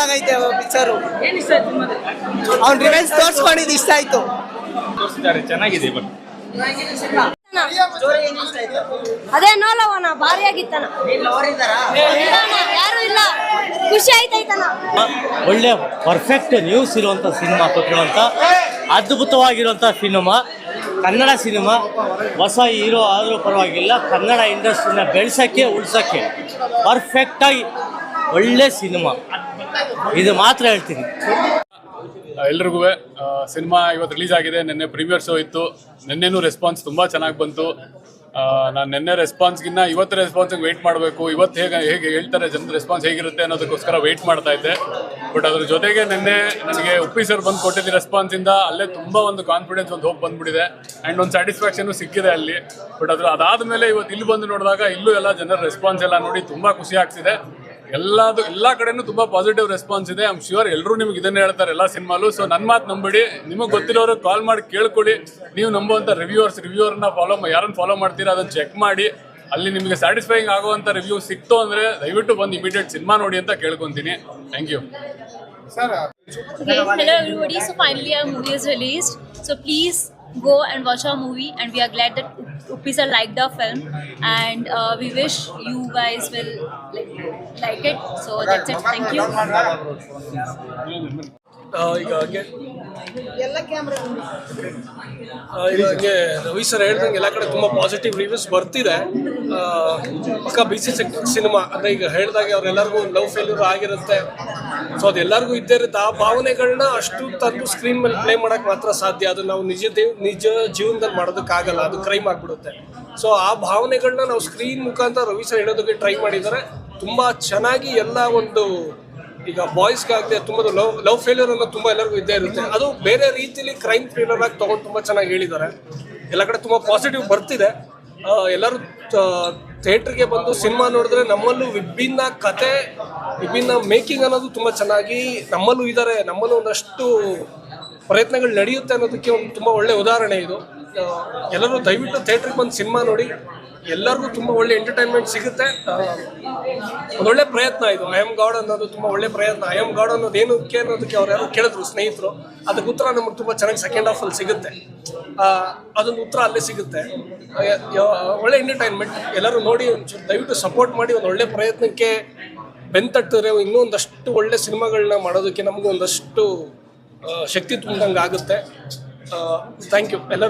ಆಗೈತೆ ಪಿಕ್ಚರು ಅವ್ನ್ ರಿವೆನ್ಸ್ ತೋರ್ಸ್ಕೊಂಡಿದ್ದು ಇಷ್ಟ ಆಯ್ತು. ತೋರಿಸಿದ್ದಾರೆ ಚೆನ್ನಾಗಿದೆ ಬಟ್ ಅದೇ ನೋಲವನ ಭಾರಿ ಆಗಿತ್ತನ ಯಾರು ಇಲ್ಲ. ಖುಷಿ ಆಯ್ತಾಯ್ತನ ಒಳ್ಳೆ ಪರ್ಫೆಕ್ಟ್ ನ್ಯೂಸ್ ಇರುವಂತ ಸಿನಿಮಾ ಕೊಟ್ಟಿರುವಂತ ಅದ್ಭುತವಾಗಿರುವಂತ ಸಿನಿಮಾ ಕನ್ನಡ ಸಿನಿಮಾ ಹೊಸ ಹೀರೋ ಆದರೂ ಪರವಾಗಿಲ್ಲ ಕನ್ನಡ ಇಂಡಸ್ಟ್ರಿನ ಬೆಳೆಸೋಕ್ಕೆ ಉಳ್ಸೋಕ್ಕೆ ಪರ್ಫೆಕ್ಟಾಗಿ ಒಳ್ಳೆ ಸಿನಿಮಾ ಇದು ಮಾತ್ರ ಹೇಳ್ತೀನಿ. ಎಲ್ರಿಗೂ ಸಿನಿಮಾ ಇವತ್ತು ರಿಲೀಸ್ ಆಗಿದೆ. ನಿನ್ನೆ ಪ್ರೀಮಿಯರ್ ಶೋ ಇತ್ತು. ನಿನ್ನೆನೂ ರೆಸ್ಪಾನ್ಸ್ ತುಂಬ ಚೆನ್ನಾಗಿ ಬಂತು. ನಾನು ನಿನ್ನೆ ರೆಸ್ಪಾನ್ಸ್ಗಿನ್ನ ಇವತ್ತು ರೆಸ್ಪಾನ್ಸಿಗೆ ವೆಯ್ಟ್ ಮಾಡಬೇಕು. ಇವತ್ತು ಹೇಗೆ ಹೇಗೆ ಹೇಳ್ತಾರೆ ಜನರ ರೆಸ್ಪಾನ್ಸ್ ಹೇಗಿರುತ್ತೆ ಅನ್ನೋದಕ್ಕೋಸ್ಕರ ವೆಯ್ಟ್ ಮಾಡ್ತಾ ಇದ್ದೆ. ಬಟ್ ಅದ್ರ ಜೊತೆಗೆ ನಿನ್ನೆ ನನಗೆ ಉಪ್ಪಿ ಸರ್ ಬಂದು ಕೊಟ್ಟಿದ್ದ ರೆಸ್ಪಾನ್ಸಿಂದ ಅಲ್ಲೇ ತುಂಬ ಒಂದು ಕಾನ್ಫಿಡೆನ್ಸ್ ಒಂದು ಹೋಗಿ ಬಂದ್ಬಿಟ್ಟಿದೆ. ಆ್ಯಂಡ್ ಒಂದು ಸ್ಯಾಟಿಸ್ಫ್ಯಾಕ್ಷನು ಸಿಕ್ಕಿದೆ ಅಲ್ಲಿ. ಬಟ್ ಅದ್ರ, ಅದಾದಮೇಲೆ ಇವತ್ತು ಇಲ್ಲಿ ಬಂದು ನೋಡಿದಾಗ ಇಲ್ಲೂ ಎಲ್ಲ ಜನರ ರೆಸ್ಪಾನ್ಸ್ ಎಲ್ಲ ನೋಡಿ ತುಂಬ ಖುಷಿ ಆಗ್ತಿದೆ. ಎಲ್ಲದು ಎಲ್ಲ ಕಡೆನೂ ತುಂಬಾ ಪಾಸಿಟಿವ್ ರೆಸ್ಪಾನ್ಸ್ ಇದೆ. ಐಮ್ ಶ್ಯೂರ್ ಎಲ್ಲರೂ ನಿಮ್ಗೆ ಇದನ್ನೇ ಹೇಳ್ತಾರೆ ಎಲ್ಲ ಸಿನಿಮಾಲು. ಸೊ ನನ್ನ ಮಾತು ನಂಬಿಡಿ. ನಿಮಗೆ ಗೊತ್ತಿರೋರು ಕಾಲ್ ಮಾಡಿ ಕೇಳ್ಕೊಡಿ. ನೀವು ನಂಬುವಂಥ ರಿವ್ಯೂವರ್ಸ್ ರಿವ್ಯೂವರ್ನ ಫಾಲೋ ಯಾರನ್ನ ಫಾಲೋ ಮಾಡ್ತೀರಾ ಅದನ್ನ ಚೆಕ್ ಮಾಡಿ. ಅಲ್ಲಿ ನಿಮಗೆ ಸ್ಯಾಟಿಸ್ಫೈಯಿಂಗ್ ಆಗುವಂಥ ರಿವ್ಯೂ ಸಿಕ್ತು ಅಂದರೆ ದಯವಿಟ್ಟು ಬಂದು ಇಮಿಡಿಯೇಟ್ ಸಿನಿಮಾ ನೋಡಿ ಅಂತ ಕೇಳ್ಕೊತೀನಿ. Thank you Okay, hello everybody. So finally our movie is released. So please go and watch our movie and we are glad that are liked our film. And uh, we wish you guys will like, like it. So that's it. Thank you. ಆ, ಈಗ ಹಂಗೆ ಆ, ಈಗ ಹಂಗೆ Ravi sir ಹೇಳ್ದಂಗೆ ಎಲ್ಲ ಕಡೆ ತುಂಬ ಪಾಸಿಟಿವ್ ರಿವ್ಯೂಸ್ ಬರ್ತಿದೆ. ಆ, ಪಕ್ಕ ಬಿ ಸಿ ಸೆಕ್ಟರ್ ಸಿನಿಮಾ ಅಂದರೆ ಈಗ ಹೇಳ್ದಾಗೆ ಅವ್ರೆಲ್ಲರಿಗೂ ಲವ್ ಫೇಲ್ಯೂರ್ ಆಗಿರುತ್ತೆ. ಸೊ ಅದೆಲ್ಲರಿಗೂ ಇದ್ದೇ ಇರುತ್ತೆ. ಆ ಭಾವನೆಗಳನ್ನ ಅಷ್ಟು ತಂದು ಸ್ಕ್ರೀನ್ ಮೇಲೆ ಪ್ಲೇ ಮಾಡಕ್ ಮಾತ್ರ ಸಾಧ್ಯ. ಅದು ನಾವು ನಿಜ ದೇವ್ ನಿಜ ಜೀವನದಲ್ಲಿ ಮಾಡೋದಕ್ಕಾಗಲ್ಲ. ಅದು ಕ್ರೈಮ್ ಆಗಿಬಿಡುತ್ತೆ. ಸೊ ಆ ಭಾವನೆಗಳನ್ನ ನಾವು ಸ್ಕ್ರೀನ್ ಮುಖಾಂತರ ರವಿ ಸರ್ ಹೇಳೋದಕ್ಕೆ ಟ್ರೈ ಮಾಡಿದ್ದಾರೆ. ತುಂಬಾ ಚೆನ್ನಾಗಿ ಎಲ್ಲ ಒಂದು ಈಗ ಬಾಯ್ಸ್ಗಾಗಲಿ ತುಂಬ ಲವ್ ಲವ್ ಫೇಲ್ಯೂರ್ ಅನ್ನೋದು ತುಂಬ ಎಲ್ಲರಿಗೂ ಇದ್ದೇ ಇರುತ್ತೆ. ಅದು ಬೇರೆ ರೀತಿಲಿ ಕ್ರೈಮ್ ಥ್ರಿಲ್ಲರ್ ಆಗಿ ತೊಗೊಂಡು ತುಂಬ ಚೆನ್ನಾಗಿ ಹೇಳಿದ್ದಾರೆ. ಎಲ್ಲ ಕಡೆ ತುಂಬ ಪಾಸಿಟಿವ್ ಬರ್ತಿದೆ. ಎಲ್ಲರೂ ಥಿಯೇಟ್ರಿಗೆ ಬಂದು ಸಿನಿಮಾ ನೋಡಿದ್ರೆ ನಮ್ಮಲ್ಲೂ ವಿಭಿನ್ನ ಕತೆ, ವಿಭಿನ್ನ ಮೇಕಿಂಗ್ ಅನ್ನೋದು ತುಂಬ ಚೆನ್ನಾಗಿ ನಮ್ಮಲ್ಲೂ ಇದ್ದಾರೆ ನಮ್ಮಲ್ಲೂ ಒಂದಷ್ಟು ಪ್ರಯತ್ನಗಳು ನಡೆಯುತ್ತೆ ಅನ್ನೋದಕ್ಕೆ ಒಂದು ತುಂಬ ಒಳ್ಳೆಯ ಉದಾಹರಣೆ ಇದು. ಎಲ್ಲರೂ ದಯವಿಟ್ಟು ಥಿಯೇಟ್ರಿಗೆ ಬಂದು ಸಿನಿಮಾ ನೋಡಿ. ಎಲ್ಲರಿಗೂ ತುಂಬ ಒಳ್ಳೆ ಎಂಟರ್ಟೈನ್ಮೆಂಟ್ ಸಿಗುತ್ತೆ. ಅದೊಳ್ಳೆ ಪ್ರಯತ್ನ ಇದು. ಐ ಎಂ ಗಾಡ್ ಅನ್ನೋದು ತುಂಬ ಒಳ್ಳೆ ಪ್ರಯತ್ನ. ಐ ಎಂ ಗಾಡ್ ಅನ್ನೋದು ಏನಕ್ಕೆ ಅನ್ನೋದಕ್ಕೆ ಅವ್ರು ಯಾರು ಕೇಳಿದ್ರು ಸ್ನೇಹಿತರು. ಅದಕ್ಕೆ ಉತ್ತರ ನಮಗೆ ತುಂಬ ಚೆನ್ನಾಗಿ ಸೆಕೆಂಡ್ ಹಾಫಲ್ಲಿ ಸಿಗುತ್ತೆ. ಆ, ಅದೊಂದು ಉತ್ತರ ಅಲ್ಲೇ ಸಿಗುತ್ತೆ. ಒಳ್ಳೆ ಎಂಟರ್ಟೈನ್ಮೆಂಟ್ ಎಲ್ಲರೂ ನೋಡಿ ಒಂಚೂರು ದಯವಿಟ್ಟು ಸಪೋರ್ಟ್ ಮಾಡಿ ಒಂದು ಒಳ್ಳೆ ಪ್ರಯತ್ನಕ್ಕೆ ಬೆಂತಟ್ಟಿದ್ರೆ ಇನ್ನೂ ಒಂದಷ್ಟು ಒಳ್ಳೆ ಸಿನಿಮಾಗಳನ್ನ ಮಾಡೋದಕ್ಕೆ ನಮಗೂ ಒಂದಷ್ಟು ಶಕ್ತಿ ತುಂಬಿದಂಗೆ ಆಗುತ್ತೆ. ಥ್ಯಾಂಕ್ ಯು ಎಲ್ಲರಿಗೂ